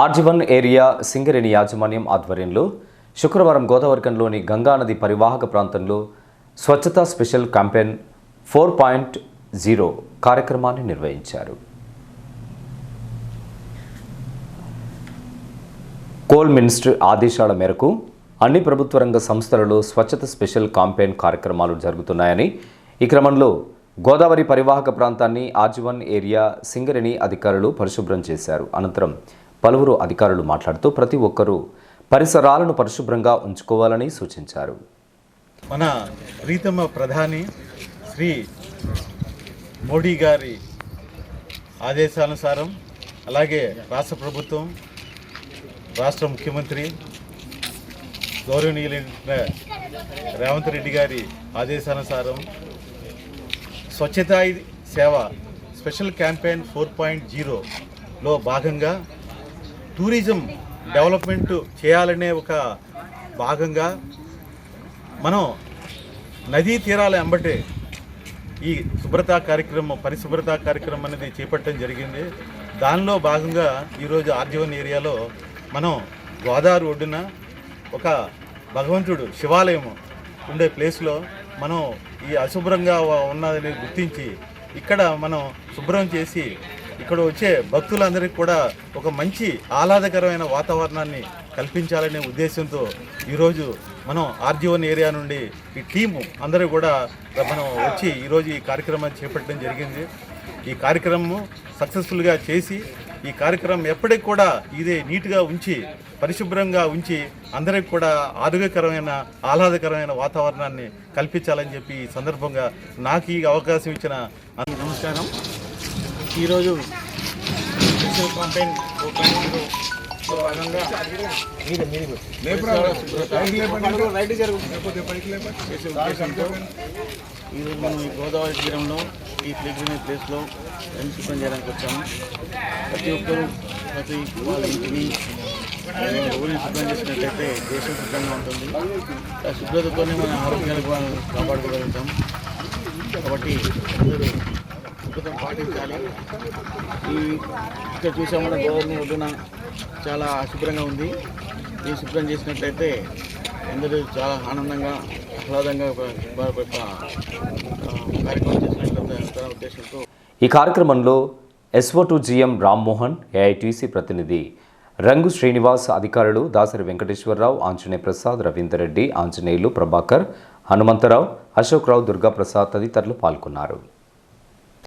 RG one area Singareni యాజమాన్యం ఆధ్వర్యంలో శుక్రవారం గోదావరికంలోని గంగానది పరివాహక ప్రాంతంలో స్వచ్ఛతా special campaign four point zero కార్యక్రమాన్ని నిర్వహించారు. కోల్ మినిస్టర్ ఆదేశాల మేరకు అన్ని ప్రభుత్వ రంగ సంస్థలలో స్వచ్ఛత స్పెషల్ క్యాంపెయిన్ కార్యక్రమాలు జరుగుతున్నాయని ఈ క్రమంలో గోదావరి పరివాహక ప్రాంతాన్ని ఆర్జీవన్ ఏరియా సింగరేణి అధికారులు పరిశుభ్రం చేశారు. అనంతరం పలువురు అధికారులు మాట్లాడుతూ ప్రతి ఒక్కరూ పరిసరాలను పరిశుభ్రంగా ఉంచుకోవాలని సూచించారు. మన ప్రీతమ ప్రధాని శ్రీ మోడీ గారి ఆదేశానుసారం అలాగే రాష్ట్ర ప్రభుత్వం రాష్ట్ర ముఖ్యమంత్రి గౌరవనీయుల రేవంత్ రెడ్డి గారి ఆదేశానుసారం స్వచ్ఛతాయి సేవ స్పెషల్ క్యాంపెయిన్ ఫోర్ పాయింట్ జీరోలో భాగంగా టూరిజం డెవలప్మెంట్ చేయాలనే ఒక భాగంగా మనం నదీ తీరాల వెంబటే ఈ శుభ్రతా కార్యక్రమం పరిశుభ్రత కార్యక్రమం అనేది చేపట్టడం జరిగింది. దానిలో భాగంగా ఈరోజు ఆర్జీవన్ ఏరియాలో మనం గోదావరి ఒడ్డున ఒక భగవంతుడు శివాలయం ఉండే ప్లేస్లో మనం ఈ అశుభ్రంగా ఉన్నదని గుర్తించి ఇక్కడ మనం శుభ్రం చేసి ఇక్కడ వచ్చే భక్తులందరికీ కూడా ఒక మంచి ఆహ్లాదకరమైన వాతావరణాన్ని కల్పించాలనే ఉద్దేశంతో ఈరోజు మనం ఆర్జీవన్ ఏరియా నుండి ఈ టీము అందరూ కూడా మనం వచ్చి ఈరోజు ఈ కార్యక్రమాన్ని చేపట్టడం జరిగింది. ఈ కార్యక్రమము సక్సెస్ఫుల్గా చేసి ఈ కార్యక్రమం ఎప్పటికి కూడా ఇదే నీట్గా ఉంచి పరిశుభ్రంగా ఉంచి అందరికి కూడా ఆరోగ్యకరమైన ఆహ్లాదకరమైన వాతావరణాన్ని కల్పించాలని చెప్పి ఈ సందర్భంగా నాకు ఈ అవకాశం ఇచ్చిన నమస్కారం. ఈరోజు స్పెషల్ కాంపెయిన్ భాగంగా ఈరోజు మనం ఈ గోదావరి తీరంలో ఈ ప్లేగ్రీన్ ప్లేస్లో శుభ్రం చేయడానికి వచ్చాము. ప్రతి ఒక్కరూ ప్రతి వాళ్ళ ఇంటిని ఊరిని శుభ్రం చేసినట్లయితే దేశం శుభ్రంగా ఉంటుంది. ఆ శుభ్రతతోనే మన ఆరోగ్యాలు కూడా కాపాడుకోగలుగుతాం. కాబట్టి అందరూ శుభ్రత పాటించాలి. ఈ ఇక్కడ చూసాం కూడా గోదావరి ఒడ్డున చాలా అశుభ్రంగా ఉంది. ఈ శుభ్రం చేసినట్లయితే అందరూ చాలా ఆనందంగా ఆహ్లాదంగా కార్యక్రమం చేసినట్లయితే ఉద్దేశంతో. ఈ కార్యక్రమంలో SO to GM Rammohan AITC ప్రతినిధి రంగు శ్రీనివాస్ అధికారులు దాసరి వెంకటేశ్వరరావు ఆంజనేయ ప్రసాద్ రవీందర్ రెడ్డి ఆంజనేయులు ప్రభాకర్ హనుమంతరావు అశోక్ రావు దుర్గాప్రసాద్ తదితరులు పాల్గొన్నారు.